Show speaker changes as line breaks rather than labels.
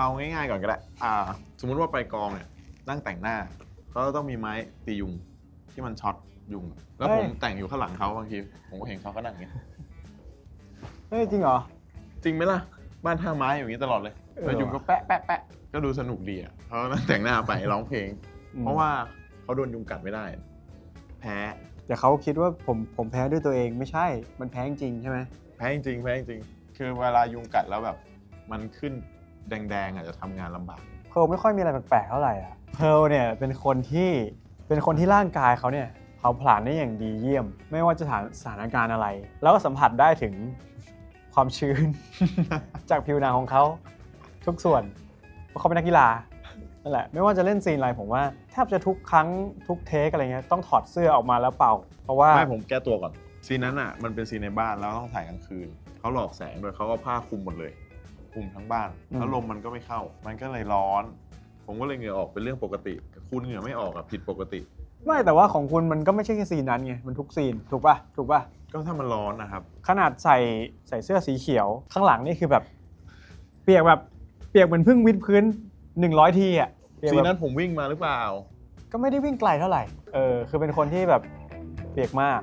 เอาง่ายๆก่อนก็ได้อ่า สมมุติว่าไปกองเนี่ยนั่งแต่งหน้าเขาต้องมีไม้ตียุงที่มันช็อตยุง แล้วผมแต่งอยู่ข้างหลังเขาบางทีผมก็เห็นเขาก็นั่งอย่างเงี้ย
เฮ้ยจริงเหรอ
จริงไหมล่ะ บ้านท่าไม้อย่างนี้ตลอดเลย
เออ
แล้วยุงก็แปะแปะแปะก็ดูสนุกดีอะเขานั่งแต่งหน้าไปร้องเพลง เพราะว่าเขาโดนยุงกัดไม่ได้ แพ้
แต่เขาคิดว่าผมผมแพ้ด้วยตัวเองไม่ใช่ มันแพ้จริงๆใช่ไหม
แพ้จริงๆแพ้จริงๆคือเวลายุงกัดแล้วแบบ มันขึ้น แดงๆอาจจะทำงานลำบาก
เพร์ลไม่ค่อยมีอะไรแปลกๆเท่าไหร่อะเพร์ลเนี่ยเป็นคนที่เป็นคนที่ร่างกายเขาเนี่ยเผาผลาญได้อย่างดีเยี่ยม ไม่ว่าจะสถานสถานการณ์อะไร แล้วก็สัมผัสได้ถึงความชื้น จากผิวหนังของเขาทุกส่วนเพราะเขาเป็นนักกีฬานั่นแหละไม่ว่าจะเล่นซีนอะไรผมว่าแทบจะทุกครั้งทุกเทคอะไรเงี้ยต้องถอดเสื้อออกมาแล้วเป่า เพราะว่า
ไม่ผมแก้ตัวก่อน ซีนนั้นอะ มันเป็นซีนในบ้านแล้วต้องถ่ายกลางคืน เขาหลอกแสงโดยเขาก็ผ้าคลุมหมดเลย คลุมทั้งบ้าน แล้วลมมันก็ไม่เข้า มันก็เลยร้อน ผมก็เลยเหงื่อออกเป็นเรื่องปกติแต่คุณเหงื่อไม่ออกอะผิดปกติ
ไม่แต่ว่าของคุณมันก็ไม่ใช่แค่ซีนนั้นไง มันทุกซีน ถูกป่ะ ถูกป่ะ
ก็ถ้ามันร้อนนะครับ
ขนาดใส่ใส่เสื้อสีเขียว ข้างหลังนี่คือแบบ เปียกแบบเปียกเหมือนเพิ่งวิดพื้นหนึ่งร้อยทีอะเปียก
ซีน
แบบ
นั้นผมวิ่งมาหรือเปล่า
ก็ไม่ได้วิ่งไกลเท่าไหร่ เออ คือเป็นคนที่แบบเปียกมาก